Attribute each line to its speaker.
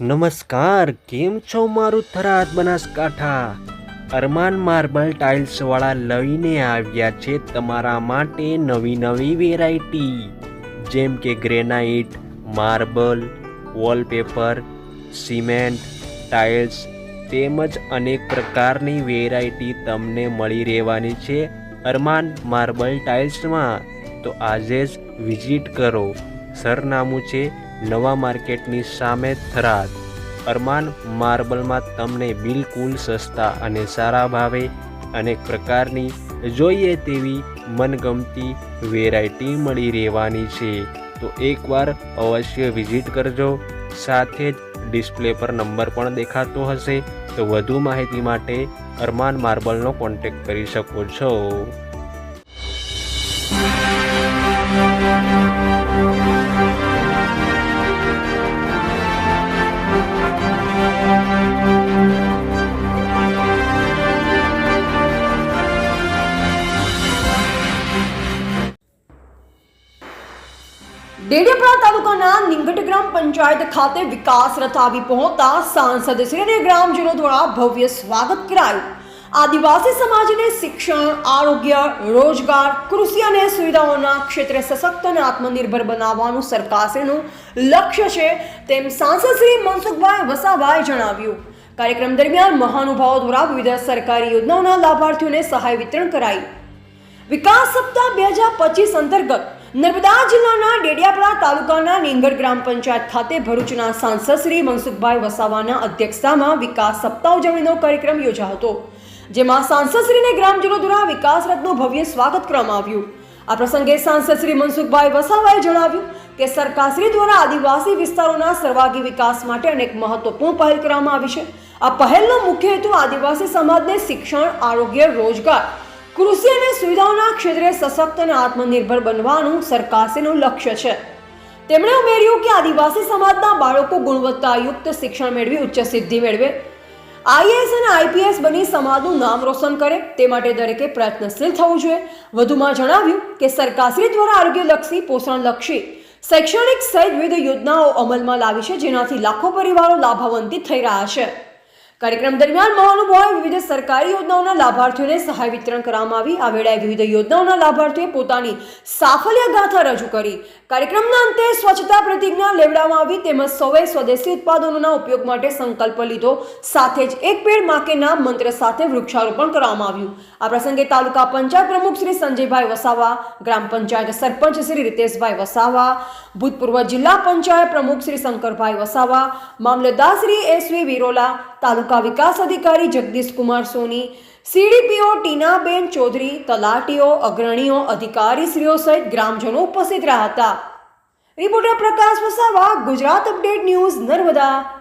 Speaker 1: નમસ્કાર, કેમ છો મારું થરાદ બનાસકાંઠા? અરમાન માર્બલ ટાઇલ્સવાળા લઈને આવ્યા છે તમારા માટે નવી નવી વેરાયટી. જેમ કે granite, marble, wallpaper, cement, tiles તેમજ અનેક પ્રકારની વેરાયટી તમને મળી રહેવાની છે અરમાન માર્બલ ટાઇલ્સમાં. તો આજે જ વિઝિટ કરો. સરનામું છે નવા માર્કેટની સામે થરાદ. અરમાન માર્બલમાં તમને બિલકુલ સસ્તા અને સારા ભાવે અનેક પ્રકારની જોઈએ તેવી મનગમતી વેરાયટી મળી રહેવાની છે. તો એકવાર અવશ્ય વિઝિટ કરજો. સાથે જ ડિસ્પ્લે પર નંબર પણ દેખાતો હશે. તો વધુ માહિતી માટે અરમાન માર્બલનો કોન્ટેક્ટ કરી શકો છો.
Speaker 2: ડેડિયાપાડા તાલુકાના નિંગટ ગ્રામ પંચાયત ખાતે વિકાસ રથ આવી પહોંચતા સાંસદ શ્રી અને ગ્રામજનો દ્વારા ભવ્ય સ્વાગત કરાયું. આદિવાસી સમાજને શિક્ષણ, આરોગ્ય, રોજગાર, કૃષિ અને સુવિધાઓના ક્ષેત્રે સશક્ત અને આત્મનિર્ભર બનાવવાનું સરકારશ્રીનું લક્ષ્ય છે તેમ સાંસદ શ્રી મનસુખભાઈ વસાવાએ જણાવ્યું. કાર્યક્રમ દરમિયાન મહાનુભાવો દ્વારા વિવિધ સરકારી યોજનાઓના લાભાર્થીઓને સહાય વિતરણ કરાઈ વિકાસ સપ્તાહ બે હજાર પચીસ અંતર્ગત નર્મદા જિલ્લાના ડેડિયાપાડા તાલુકાના નીંગર ગ્રામ પંચાયત ખાતે ભરૂચના સાંસદ શ્રી મનસુખભાઈ વસાવાના અધ્યક્ષતામાં વિકાસ સપ્તાહ ઉજવણીનો કાર્યક્રમ યોજાયો હતો, જેમાં સાંસદશ્રીને ગ્રામજનો દ્વારા વિકાસ રથનું ભવ્ય સ્વાગત કરવામાં આવ્યું. આ પ્રસંગે સાંસદ શ્રી મનસુખભાઈ વસાવાએ જણાવ્યું કે સરકારશ્રી દ્વારા આદિવાસી વિસ્તારોના સર્વાગી વિકાસ માટે અનેક મહત્વપૂર્ણ પહેલ કરવામાં આવી છે. આ પહેલનો મુખ્ય હેતુ આદિવાસી સમાજને શિક્ષણ, આરોગ્ય, રોજગાર કૃષિ અને સુવિધાઓના ક્ષેત્રે સશક્ત અને આત્મનિર્ભર બનવાનું સરકારશ્રીનું લક્ષ્ય છે. તેમણે ઉમેર્યું કે આદિવાસી સમાજના બાળકો ગુણવત્તાયુક્ત શિક્ષણ મેળવી ઉચ્ચ સિદ્ધિ મેળવે. આઈએએસ અને આઈપીએસ બની સમાજનું નામ રોશન કરે તે માટે દરેકે પ્રયત્નશીલ થવું જોઈએ. વધુમાં જણાવ્યું કે સરકારશ્રી દ્વારા આરોગ્યલક્ષી, પોષણલક્ષી, શૈક્ષણિક સહિત વિવિધ યોજનાઓ અમલમાં લાવી છે જેનાથી લાખો પરિવારો લાભાવંતિત થઈ રહ્યા છે. કાર્યક્રમ દરમિયાન મહાનુભાવોએ વિવિધ સરકારી યોજનાઓના લાભાર્થીઓને સહાય વિતરણ કરવામાં આવી. આ વેળાએ વિવિધ યોજનાઓના લાભાર્થીઓએ પોતાની સાફલ્ય ગાથા રજૂ કરી. કાર્યક્રમના અંતે સ્વચ્છતા પ્રતિજ્ઞા લેવડાવવામાં આવી તેમજ સૌએ સ્વદેશી ઉત્પાદનોના ઉપયોગ માટે સંકલ્પ લીધો. સાથે જ એક પેડ માકે નામ મંત્ર સાથે વૃક્ષારોપણ કરવામાં આવ્યું. આ પ્રસંગે તાલુકા પંચાયત પ્રમુખ શ્રી સંજયભાઈ વસાવા, ગ્રામ પંચાયત સરપંચ શ્રી રીતેશભાઈ વસાવા, ભૂતપૂર્વ જિલ્લા પંચાયત પ્રમુખ શ્રી શંકરભાઈ વસાવા, મામલતદાર શ્રી એસવી વિરોલા તાલુકા વિકાસ અધિકારી જગદીશ કુમાર સોની, સીડીપીઓ ટીનાબેન ચૌધરી, તલાટીઓ, અગ્રણીઓ, અધિકારીશ્રીઓ સહિત ગ્રામજનો ઉપસ્થિત રહ્યા હતા. Reporter Prakash Vasava, Gujarat update news Narmada.